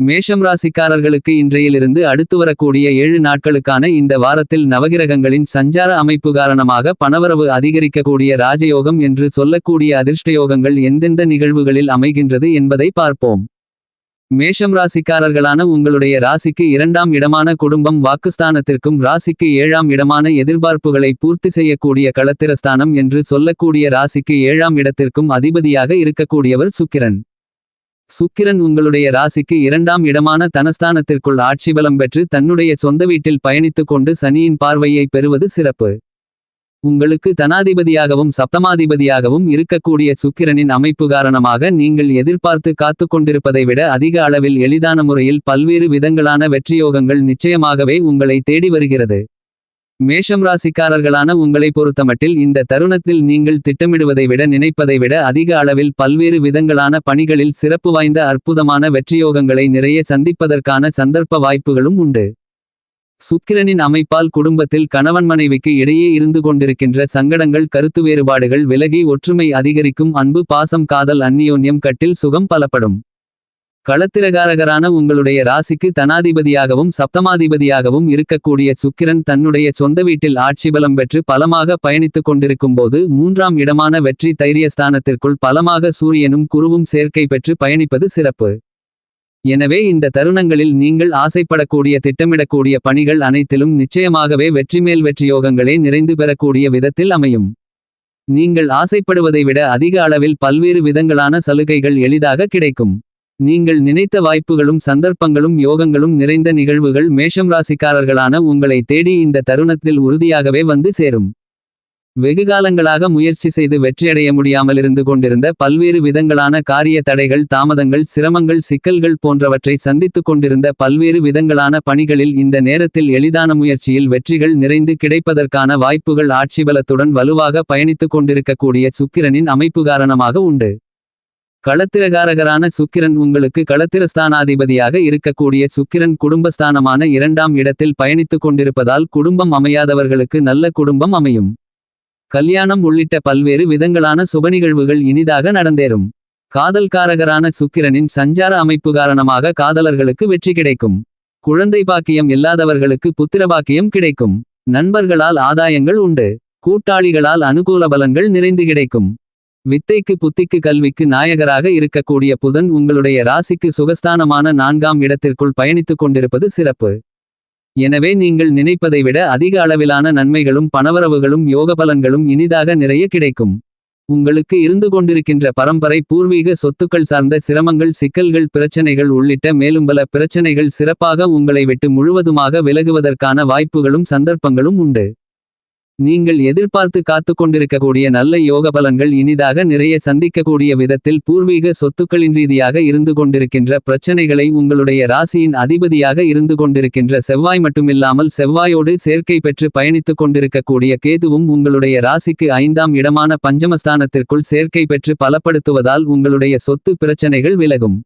மேஷம் ராசிக்காரர்களுக்கு இன்றையிலிருந்து அடுத்து வரக்கூடிய ஏழு நாட்களுக்கான இந்த வாரத்தில் நவகிரகங்களின் சஞ்சார அமைப்பு காரணமாக பணவரவு அதிகரிக்கக்கூடிய ராஜயோகம் என்று சொல்லக்கூடிய அதிர்ஷ்டயோகங்கள் எந்தெந்த நிகழ்வுகளில் அமைகின்றது என்பதை பார்ப்போம். மேஷம் ராசிக்காரர்களான உங்களுடைய ராசிக்கு இரண்டாம் இடமான குடும்பம் வாக்குஸ்தானத்திற்கும் ராசிக்கு ஏழாம் இடமான எதிர்பார்ப்புகளை பூர்த்தி செய்யக்கூடிய களத்திரஸ்தானம் என்று சொல்லக்கூடிய ராசிக்கு ஏழாம் இடத்திற்கும் அதிபதியாக இருக்கக்கூடியவர் சுக்கிரன். சுக்கிரன் உங்களுடைய ராசிக்கு இரண்டாம் இடமான தனஸ்தானத்திற்குள் ஆட்சி பலம் பெற்று தன்னுடைய சொந்த வீட்டில் பயணித்துக் கொண்டு சனியின் பார்வையை பெறுவது சிறப்பு. உங்களுக்கு தனாதிபதியாகவும் சப்தமாதிபதியாகவும் இருக்கக்கூடிய சுக்கிரனின் அமைப்பு காரணமாக நீங்கள் எதிர்பார்த்து காத்து கொண்டிருப்பதை விட அதிக அளவில் எளிதான முறையில் பல்வேறு விதங்களான வெற்றியோகங்கள் நிச்சயமாகவே உங்களை தேடி வருகிறது. மேஷம் ராசிக்காரர்களான உங்களை பொறுத்தமட்டில் இந்த தருணத்தில் நீங்கள் திட்டமிடுவதை விட நினைப்பதை விட அதிக அளவில் பல்வேறு விதங்களான பணிகளில் சிறப்பு வாய்ந்த அற்புதமான வெற்றியோகங்களை நிறைய சந்திப்பதற்கான சந்தர்ப்ப வாய்ப்புகளும் உண்டு. சுக்கிரனின் அமைப்பால் குடும்பத்தில் கணவன் மனைவிக்கு இடையே இருந்து கொண்டிருக்கின்ற சங்கடங்கள் கருத்து வேறுபாடுகள் விலகி ஒற்றுமை அதிகரிக்கும் அன்பு பாசம் காதல் அந்நியோன்யம் கட்டில் சுகம் பலப்படும். களத்திரகாரகரான உங்களுடைய ராசிக்கு தனாதிபதியாகவும் சப்தமாதிபதியாகவும் இருக்கக்கூடிய சுக்கிரன் தன்னுடைய சொந்த வீட்டில் ஆட்சி பலம் பெற்று பலமாக பயணித்துக் கொண்டிருக்கும் போது மூன்றாம் இடமான வெற்றி தைரியஸ்தானத்திற்குள் பலமாக சூரியனும் குருவும் சேர்க்கை பெற்று பயணிப்பது சிறப்பு. எனவே இந்த தருணங்களில் நீங்கள் ஆசைப்படக்கூடிய திட்டமிடக்கூடிய பணிகள் அனைத்திலும் நிச்சயமாகவே வெற்றிமேல் வெற்றியோகங்களே நிறைந்து பெறக்கூடிய விதத்தில் அமையும். நீங்கள் ஆசைப்படுவதை விட அதிக அளவில் பல்வேறு விதங்களான சலுகைகள் எளிதாக கிடைக்கும். நீங்கள் நினைத்த வாய்ப்புகளும் சந்தர்ப்பங்களும் யோகங்களும் நிறைந்த நிகழ்வுகள் மேஷம் ராசிக்காரர்களான உங்களை தேடி இந்த தருணத்தில் உறுதியாகவே வந்து சேரும். வெகுகாலங்களாக முயற்சி செய்து வெற்றியடைய முடியாமல் இருந்து கொண்டிருந்த பல்வேறு விதங்களான காரிய தடைகள் தாமதங்கள் சிரமங்கள் சிக்கல்கள் போன்றவற்றை சந்தித்துக் கொண்டிருந்த பல்வேறு விதங்களான பணிகளில் இந்த நேரத்தில் எளிதான முயற்சியில் வெற்றிகள் நிறைந்து கிடைப்பதற்கான வாய்ப்புகள் ஆட்சிபலத்துடன் வலுவாக பயணித்துக் கொண்டிருக்கக்கூடிய சுக்கிரனின் அமைப்பு காரணமாக உண்டு. களத்திரகாரகரான சுக்கிரன் உங்களுக்கு களத்திரஸ்தானாதிபதியாக இருக்கக்கூடிய சுக்கிரன் குடும்பஸ்தானமான இரண்டாம் இடத்தில் பயணித்துக் கொண்டிருப்பதால் குடும்பம் அமையாதவர்களுக்கு நல்ல குடும்பம் அமையும். கல்யாணம் உள்ளிட்ட பல்வேறு விதங்களான சுபநிகழ்வுகள் இனிதாக நடந்தேறும். காதல்காரகரான சுக்கிரனின் சஞ்சார அமைப்பு காரணமாக காதலர்களுக்கு வெற்றி கிடைக்கும். குழந்தை பாக்கியம் இல்லாதவர்களுக்கு புத்திர பாக்கியம் கிடைக்கும். நண்பர்களால் ஆதாயங்கள் உண்டு. கூட்டாளிகளால் அனுகூல பலன்கள் நிறைந்து கிடைக்கும். வித்தைக்கு புத்திக்கு கல்விக்கு நாயகராக இருக்கக்கூடிய புதன் உங்களுடைய ராசிக்கு சுகஸ்தானமான நான்காம் இடத்திற்குள் பயணித்துக் கொண்டிருப்பது சிறப்பு. எனவே நீங்கள் நினைப்பதை விட அதிக அளவிலான நன்மைகளும் பணவரவுகளும் யோகபலன்களும் இனிதாக நிறைய கிடைக்கும். உங்களுக்கு இருந்து கொண்டிருக்கின்ற பரம்பரை பூர்வீக சொத்துக்கள் சார்ந்த சிரமங்கள் சிக்கல்கள் பிரச்சனைகள் உள்ளிட்ட மேலும் பல பிரச்சனைகள் சிறப்பாக உங்களை விட்டு முழுவதுமாக விலகுவதற்கான வாய்ப்புகளும் சந்தர்ப்பங்களும் உண்டு. நீங்கள் எதிர்பார்த்து காத்து கொண்டிருக்கக்கூடிய நல்ல யோக பலன்கள் இனிதாக நிறைய சந்திக்கக்கூடிய விதத்தில் பூர்வீக சொத்துக்களின் ரீதியாக இருந்து கொண்டிருக்கின்ற பிரச்சனைகளை உங்களுடைய ராசியின் அதிபதியாக இருந்து கொண்டிருக்கின்ற செவ்வாய் மட்டுமில்லாமல் செவ்வாயோடு சேர்க்கை பெற்று பயணித்துக் கொண்டிருக்கக்கூடிய கேதுவும் உங்களுடைய ராசிக்கு ஐந்தாம் இடமான பஞ்சமஸ்தானத்திற்குள் சேர்க்கை பெற்று பலப்படுத்துவதால் உங்களுடைய சொத்து பிரச்சனைகள் விலகும்.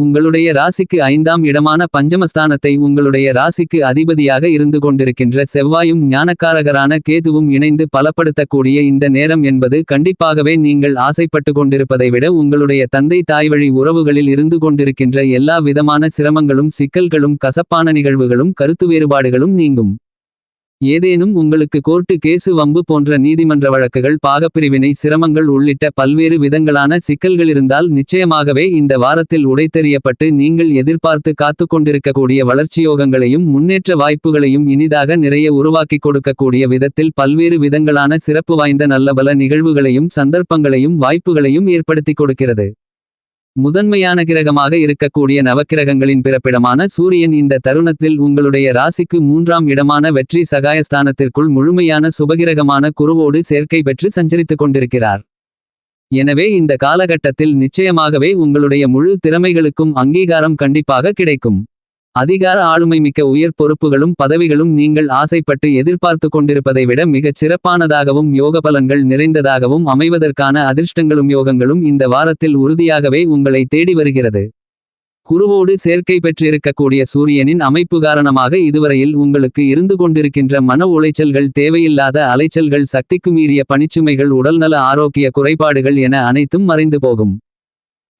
உங்களுடைய ராசிக்கு ஐந்தாம் இடமான பஞ்சமஸ்தானத்தை உங்களுடைய ராசிக்கு அதிபதியாக இருந்து கொண்டிருக்கின்ற செவ்வாயும் ஞானக்காரகரான கேதுவும் இணைந்து பலப்படுத்தக்கூடிய இந்த நேரம் என்பது கண்டிப்பாகவே நீங்கள் ஆசைப்பட்டு கொண்டிருப்பதை விட உங்களுடைய தந்தை தாய்வழி உறவுகளில் இருந்து கொண்டிருக்கின்ற எல்லா விதமான சிரமங்களும் சிக்கல்களும் கசப்பான நிகழ்வுகளும் கருத்து வேறுபாடுகளும் நீங்கும். ஏதேனும் உங்களுக்கு கோர்ட்டு கேசு வம்பு போன்ற நீதிமன்ற வழக்குகள் பாகப்பிரிவினை சிரமங்கள் உள்ளிட்ட பல்வேறு விதங்களான சிக்கல்கள் இருந்தால் நிச்சயமாகவே இந்த வாரத்தில் உடைத்தெறியப்பட்டு நீங்கள் எதிர்பார்த்து காத்து கொண்டிருக்கக்கூடிய வளர்ச்சியோகங்களையும் முன்னேற்ற வாய்ப்புகளையும் இனிதாக நிறைய உருவாக்கிக் கொடுக்கக்கூடிய விதத்தில் பல்வேறு விதங்களான சிறப்பு வாய்ந்த நல்லபல நிகழ்வுகளையும் சந்தர்ப்பங்களையும் வாய்ப்புகளையும் ஏற்படுத்திக் கொடுக்கிறது. முதன்மையான கிரகமாக இருக்கக்கூடிய நவக்கிரகங்களின் பிறப்பிடமான சூரியன் இந்த தருணத்தில் உங்களுடைய ராசிக்கு மூன்றாம் இடமான வெற்றி சகாயஸ்தானத்திற்குள் முழுமையான சுபகிரகமான குருவோடு சேர்க்கை பெற்று சஞ்சரித்துக் கொண்டிருக்கிறார். எனவே இந்த காலகட்டத்தில் நிச்சயமாகவே உங்களுடைய முழு திறமைகளுக்கும் அங்கீகாரம் கண்டிப்பாக கிடைக்கும். அதிகார ஆளுமை மிக்க உயர் பொறுப்புகளும் பதவிகளும் நீங்கள் ஆசைப்பட்டு எதிர்பார்த்து கொண்டிருப்பதை விட மிகச் சிறப்பானதாகவும் யோக பலன்கள் நிறைந்ததாகவும் அமைவதற்கான அதிர்ஷ்டங்களும் யோகங்களும் இந்த வாரத்தில் உறுதியாகவே உங்களை தேடி வருகிறது. குருவோடு சேர்க்கை பெற்றிருக்கக்கூடிய சூரியனின் அமைப்பு காரணமாக இதுவரையில் உங்களுக்கு இருந்து கொண்டிருக்கின்ற மன உளைச்சல்கள் தேவையில்லாத அலைச்சல்கள் சக்திக்கு மீறிய பணிச்சுமைகள் உடல்நல ஆரோக்கிய குறைபாடுகள் என அனைத்தும் மறைந்து போகும்.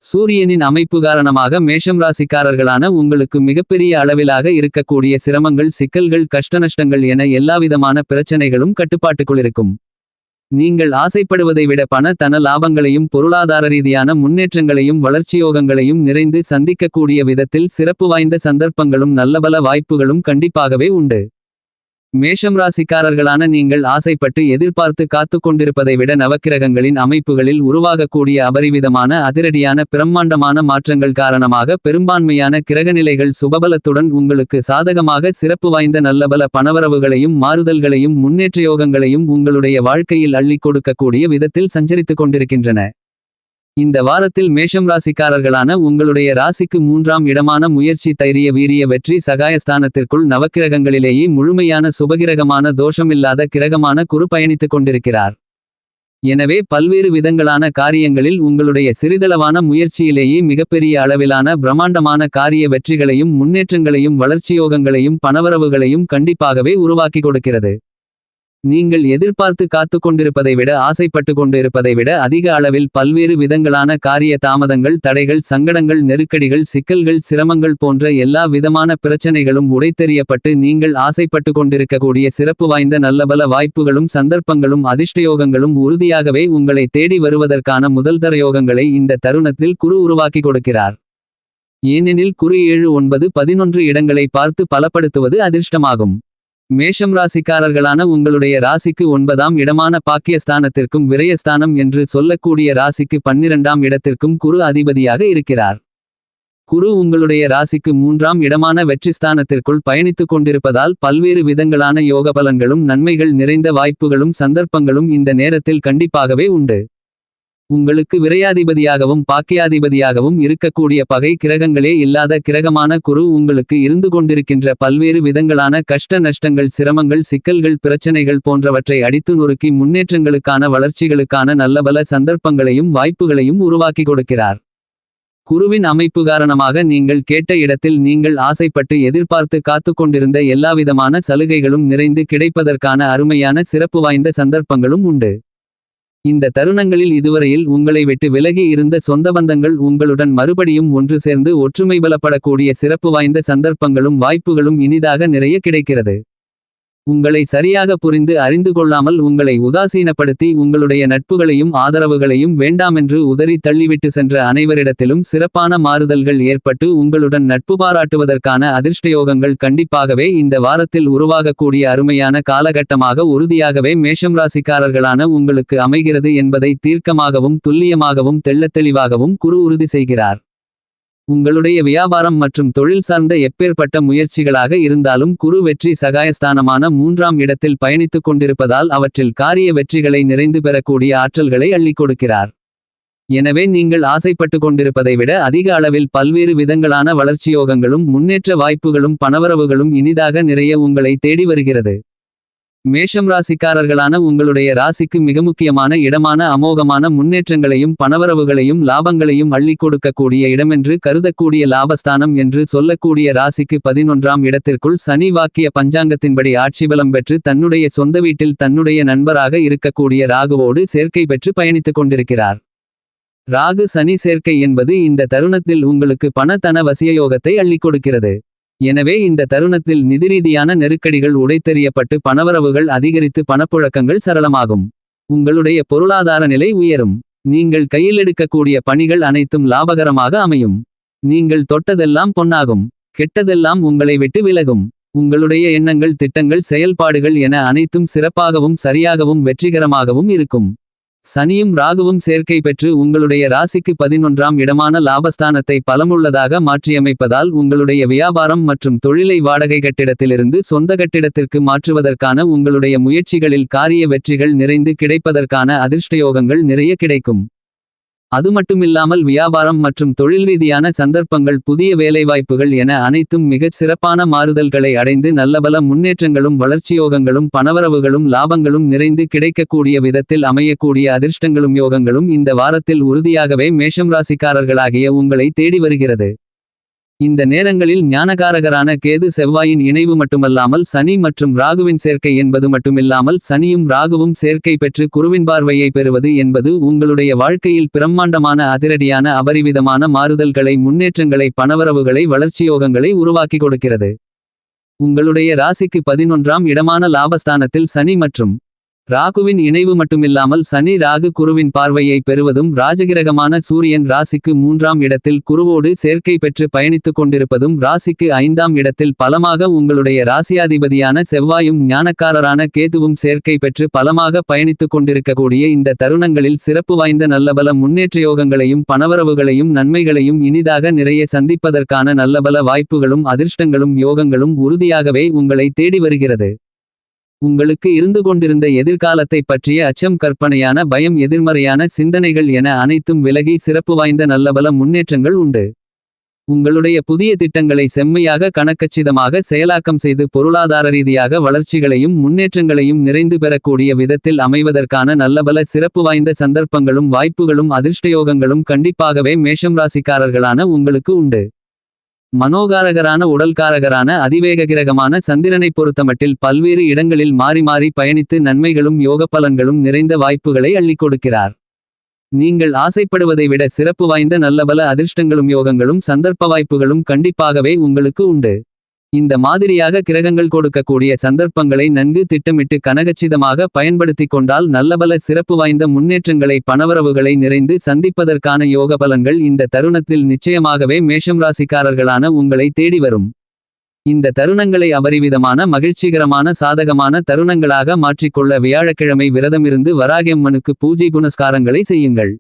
சூரியனின் அமைப்பு காரணமாக மேஷம் ராசிக்காரர்களான உங்களுக்கு மிகப்பெரிய அளவிலாக இருக்கக்கூடிய சிரமங்கள் சிக்கல்கள் கஷ்டநஷ்டங்கள் என எல்லாவிதமான பிரச்சனைகளும் கட்டுப்பாட்டுக்குள் இருக்கும் நீங்கள் ஆசைப்படுவதை விட பண தன லாபங்களையும் பொருளாதார ரீதியான முன்னேற்றங்களையும் வளர்ச்சியோகங்களையும் நிறைந்து சந்திக்கக்கூடிய விதத்தில் சிறப்பு வாய்ந்த சந்தர்ப்பங்களும் நல்லபல வாய்ப்புகளும் கண்டிப்பாகவே உண்டு. மேஷம் ராசிக்காரர்களான நீங்கள் ஆசைப்பட்டு எதிர்பார்த்து காத்து கொண்டிருப்பதை விட நவக்கிரகங்களின் அமைப்புகளில் உருவாகக்கூடிய அபரிவிதமான அதிரடியான பிரம்மாண்டமான மாற்றங்கள் காரணமாக பெரும்பான்மையான கிரகநிலைகள் சுபபலத்துடன் உங்களுக்கு சாதகமாக சிறப்பு வாய்ந்த நல்லபல பணவரவுகளையும் மாறுதல்களையும் முன்னேற்றயோகங்களையும் உங்களுடைய வாழ்க்கையில் அள்ளிக் கொடுக்கக்கூடிய விதத்தில் சஞ்சரித்துக் கொண்டிருக்கின்றன. இந்த வாரத்தில் மேஷம் ராசிக்காரர்களான உங்களுடைய ராசிக்கு மூன்றாம் இடமான முயற்சி தைரிய வீரிய வெற்றி சகாயஸ்தானத்திற்குள் நவக்கிரகங்களிலேயே முழுமையான சுபகிரகமான தோஷமில்லாத கிரகமான குரு பயணித்துக் கொண்டிருக்கிறார். எனவே பல்வேறு விதங்களான காரியங்களில் உங்களுடைய சிறிதளவான முயற்சியிலேயே மிகப்பெரிய அளவிலான பிரம்மாண்டமான காரிய வெற்றிகளையும் முன்னேற்றங்களையும் வளர்ச்சியோகங்களையும் பணவரவுகளையும் கண்டிப்பாகவே உருவாக்கி கொடுக்கிறது. நீங்கள் எதிர்பார்த்து காத்துக் கொண்டிருப்பதை விட ஆசைப்பட்டு கொண்டு இருப்பதை விட அதிக அளவில் பல்வேறு விதங்களான காரிய தாமதங்கள் தடைகள் சங்கடங்கள் நெருக்கடிகள் சிக்கல்கள் சிரமங்கள் போன்ற எல்லா விதமான பிரச்சனைகளும் உடைத்தெறியப்பட்டு நீங்கள் ஆசைப்பட்டு கொண்டிருக்கக்கூடிய சிறப்பு வாய்ந்த நல்லபல வாய்ப்புகளும் சந்தர்ப்பங்களும் அதிர்ஷ்டயோகங்களும் உறுதியாகவே உங்களை தேடி வருவதற்கான முதல்தர யோகங்களை இந்த தருணத்தில் குரு உருவாக்கி கொடுக்கிறார். ஏனெனில் குரு ஏழு ஒன்பது பதினொன்று இடங்களை பார்த்து பலப்படுத்துவது அதிர்ஷ்டமாகும். மேஷம் ராசிக்காரர்களான உங்களுடைய ராசிக்கு ஒன்பதாம் இடமான பாக்கியஸ்தானத்திற்கும் விரயஸ்தானம் என்று சொல்லக்கூடிய ராசிக்கு பன்னிரண்டாம் இடத்திற்கும் குரு அதிபதியாக இருக்கிறார். குரு உங்களுடைய ராசிக்கு மூன்றாம் இடமான வெற்றிஸ்தானத்திற்குள் பயணித்துக் கொண்டிருப்பதால் பல்வேறு விதங்களான யோக பலன்களும் நன்மைகள் நிறைந்த வாய்ப்புகளும் சந்தர்ப்பங்களும் இந்த நேரத்தில் கண்டிப்பாகவே உண்டு. உங்களுக்கு விரையாதிபதியாகவும் பாக்கியாதிபதியாகவும் இருக்கக்கூடிய பகை கிரகங்களே இல்லாத கிரகமான குரு உங்களுக்கு இருந்து கொண்டிருக்கின்ற பல்வேறு விதங்களான கஷ்ட நஷ்டங்கள் சிரமங்கள் சிக்கல்கள் பிரச்சனைகள் போன்றவற்றை அடித்து நொறுக்கி முன்னேற்றங்களுக்கான வளர்ச்சிகளுக்கான நல்லபல சந்தர்ப்பங்களையும் வாய்ப்புகளையும் உருவாக்கி கொடுக்கிறார். குருவின் அமைப்பு காரணமாக நீங்கள் கேட்ட இடத்தில் நீங்கள் ஆசைப்பட்டு எதிர்பார்த்து காத்துக் கொண்டிருந்த எல்லாவிதமான சலுகைகளும் நிறைந்து கிடைப்பதற்கான அருமையான சிறப்பு வாய்ந்த சந்தர்ப்பங்களும் உண்டு. இந்த தருணங்களில் இதுவரையில் உங்களை விட்டு விலகி இருந்த சொந்த பந்தங்கள் உங்களுடன் மறுபடியும் ஒன்று சேர்ந்து ஒற்றுமை பலப்படக்கூடிய சிறப்பு வாய்ந்த சந்தர்ப்பங்களும் வாய்ப்புகளும் இனிதாக நிறைய கிடைக்கிறது. உங்களை சரியாக புரிந்து அறிந்து கொள்ளாமல் உங்களை உதாசீனப்படுத்தி உங்களுடைய நட்புகளையும் ஆதரவுகளையும் வேண்டாமென்று உதறி தள்ளிவிட்டு சென்ற அனைவரிடத்திலும் சிறப்பான மாறுதல்கள் ஏற்பட்டு உங்களுடன் நட்பு பாராட்டுவதற்கான அதிர்ஷ்டயோகங்கள் கண்டிப்பாகவே இந்த வாரத்தில் உருவாகக்கூடிய அருமையான காலகட்டமாக உறுதியாகவே மேஷம் ராசிக்காரர்களான உங்களுக்கு அமைகிறது என்பதை தீர்க்கமாகவும் துல்லியமாகவும் தெள்ளத்தெளிவாகவும் குரு உறுதி செய்கிறார். உங்களுடைய வியாபாரம் மற்றும் தொழில் சார்ந்த எப்பேற்பட்ட முயற்சிகளாக இருந்தாலும் குரு வெற்றி சகாயஸ்தானமான மூன்றாம் இடத்தில் பயணித்துக் கொண்டிருப்பதால் அவற்றில் காரிய வெற்றிகளை நிறைந்து பெறக்கூடிய ஆற்றல்களை அள்ளிக் கொடுக்கிறார். எனவே நீங்கள் ஆசைப்பட்டு கொண்டிருப்பதை விட அதிக அளவில் பல்வேறு விதங்களான வளர்ச்சியோகங்களும் முன்னேற்ற வாய்ப்புகளும் பணவரவுகளும் இனிதாக நிறைய உங்களை தேடி வருகிறது. மேஷம் ராசிக்காரர்களான உங்களுடைய ராசிக்கு மிக முக்கியமான இடமான அமோகமான முன்னேற்றங்களையும் பணவரவுகளையும் லாபங்களையும் அள்ளிக் கொடுக்கக்கூடிய இடமென்று கருதக்கூடிய லாபஸ்தானம் என்று சொல்லக்கூடிய ராசிக்கு பதினொன்றாம் இடத்திற்குள் சனி வாக்கிய பஞ்சாங்கத்தின்படி ஆட்சி பலம் பெற்று தன்னுடைய சொந்த வீட்டில் தன்னுடைய நண்பராக இருக்கக்கூடிய ராகுவோடு சேர்க்கை பெற்று பயணித்துக் கொண்டிருக்கிறார். ராகு சனி சேர்க்கை என்பது இந்த தருணத்தில் உங்களுக்கு பண தன வசியயோகத்தை அள்ளிக் கொடுக்கிறது. எனவே இந்த தருணத்தில் நிதிரீதியான நெருக்கடிகள் உடைத்தெறியப்பட்டு பணவரவுகள் அதிகரித்து பணப்புழக்கங்கள் சரளமாகும். உங்களுடைய பொருளாதார நிலை உயரும். நீங்கள் கையில் எடுக்கக்கூடிய பணிகள் அனைத்தும் லாபகரமாக அமையும். நீங்கள் தொட்டதெல்லாம் பொன்னாகும். கெட்டதெல்லாம் உங்களை விட்டு விலகும். உங்களுடைய எண்ணங்கள் திட்டங்கள் செயல்பாடுகள் என அனைத்தும் சிறப்பாகவும் சரியாகவும் வெற்றிகரமாகவும் இருக்கும். சனியும் ராகுவும் சேர்க்கை பெற்று உங்களுடைய ராசிக்கு பதினொன்றாம் இடமான லாபஸ்தானத்தை பலமுள்ளதாக மாற்றியமைப்பதால் உங்களுடைய வியாபாரம் மற்றும் தொழிலை வாடகை கட்டிடத்திலிருந்து சொந்த கட்டிடத்திற்கு மாற்றுவதற்கான உங்களுடைய முயற்சிகளில் காரிய வெற்றிகள் நிறைந்து கிடைப்பதற்கான அதிர்ஷ்டயோகங்கள் நிறைய கிடைக்கும். அது மட்டுமில்லாமல் வியாபாரம் மற்றும் தொழில் ரீதியான சந்தர்ப்பங்கள் புதிய வேலைவாய்ப்புகள் என அனைத்தும் மிகச் சிறப்பான மாறுதல்களை அடைந்து நல்லபல முன்னேற்றங்களும் வளர்ச்சியோகங்களும் பணவரவுகளும் லாபங்களும் நிறைந்து கிடைக்கக்கூடிய விதத்தில் அமையக்கூடிய அதிர்ஷ்டங்களும் யோகங்களும் இந்த வாரத்தில் உறுதியாகவே மேஷம் ராசிக்காரர்களாகிய உங்களை தேடி வருகிறது. இந்த நேரங்களில் ஞானகாரகரான கேது செவ்வாயின் இணைவு மட்டுமல்லாமல் சனி மற்றும் ராகுவின் சேர்க்கை என்பது மட்டுமில்லாமல் சனியும் ராகுவும் சேர்க்கை பெற்று குருவின் பார்வையை பெறுவது என்பது உங்களுடைய வாழ்க்கையில் பிரம்மாண்டமான அதிரடியான அபரிவிதமான மாறுதல்களை முன்னேற்றங்களை பணவரவுகளை வளர்ச்சியோகங்களை உருவாக்கி கொடுக்கிறது. உங்களுடைய ராசிக்கு பதினொன்றாம் இடமான லாபஸ்தானத்தில் சனி மற்றும் ராகுவின் இணைவு மட்டுமில்லாமல் சனி ராகு குருவின் பார்வையை பெறுவதும் ராஜகிரகமான சூரியன் ராசிக்கு மூன்றாம் இடத்தில் குருவோடு சேர்க்கை பெற்று பயணித்துக் கொண்டிருப்பதும் ராசிக்கு ஐந்தாம் இடத்தில் பலமாக உங்களுடைய ராசியாதிபதியான செவ்வாயும் ஞானக்காரரான கேதுவும் சேர்க்கை பெற்று பலமாக பயணித்துக் கொண்டிருக்கக்கூடிய இந்த தருணங்களில் சிறப்பு வாய்ந்த நல்லபல முன்னேற்ற யோகங்களையும் பணவரவுகளையும் நன்மைகளையும் இனிதாக நிறைய சந்திப்பதற்கான நல்லபல வாய்ப்புகளும் அதிர்ஷ்டங்களும் யோகங்களும் உறுதியாகவே உங்களை தேடி வருகிறது. உங்களுக்கு இருந்து கொண்டிருந்த எதிர்காலத்தைப் பற்றிய அச்சம் கற்பனையான பயம் எதிர்மறையான சிந்தனைகள் என அனைத்தும் விலகி சிறப்பு வாய்ந்த நல்லபல முன்னேற்றங்கள் உண்டு. உங்களுடைய புதிய திட்டங்களை செம்மையாக கணக்கச்சிதமாக செயலாக்கம் செய்து பொருளாதார ரீதியாக வளர்ச்சிகளையும் முன்னேற்றங்களையும் நிறைந்து பெறக்கூடிய விதத்தில் அமைவதற்கான நல்லபல சிறப்பு வாய்ந்த சந்தர்ப்பங்களும் வாய்ப்புகளும் அதிர்ஷ்டயோகங்களும் கண்டிப்பாகவே மேஷம் ராசிக்காரர்களான உங்களுக்கு உண்டு. மனோகாரகரான உடல்காரகரான அதிவேக கிரகமான சந்திரனைப் பொறுத்தமட்டில் பல்வேறு இடங்களில் மாறி மாறி பயணித்து நன்மைகளும் யோகப்பலன்களும் நிறைந்த வாய்ப்புகளை அள்ளிக் கொடுக்கிறார். நீங்கள் ஆசைப்படுவதை விட சிறப்பு வாய்ந்த நல்லபல அதிர்ஷ்டங்களும் யோகங்களும் சந்தர்ப்ப வாய்ப்புகளும் கண்டிப்பாகவே உங்களுக்கு உண்டு. இந்த மாதிரியாக கிரகங்கள் கொடுக்கக்கூடிய சந்தர்ப்பங்களை நன்கு திட்டமிட்டு கனகச்சிதமாக பயன்படுத்திக் கொண்டால் நல்லபல சிறப்பு வாய்ந்த முன்னேற்றங்களை பணவரவுகளை நிறைந்து சந்திப்பதற்கான யோக பலன்கள் இந்த தருணத்தில் நிச்சயமாகவே மேஷம் ராசிக்காரர்களான உங்களை தேடி வரும். இந்த தருணங்களை அபரிவிதமான மகிழ்ச்சிகரமான சாதகமான தருணங்களாக மாற்றிக்கொள்ள வியாழக்கிழமை விரதமிருந்து வராகியம்மனுக்கு பூஜை புனஸ்காரங்களை செய்யுங்கள்.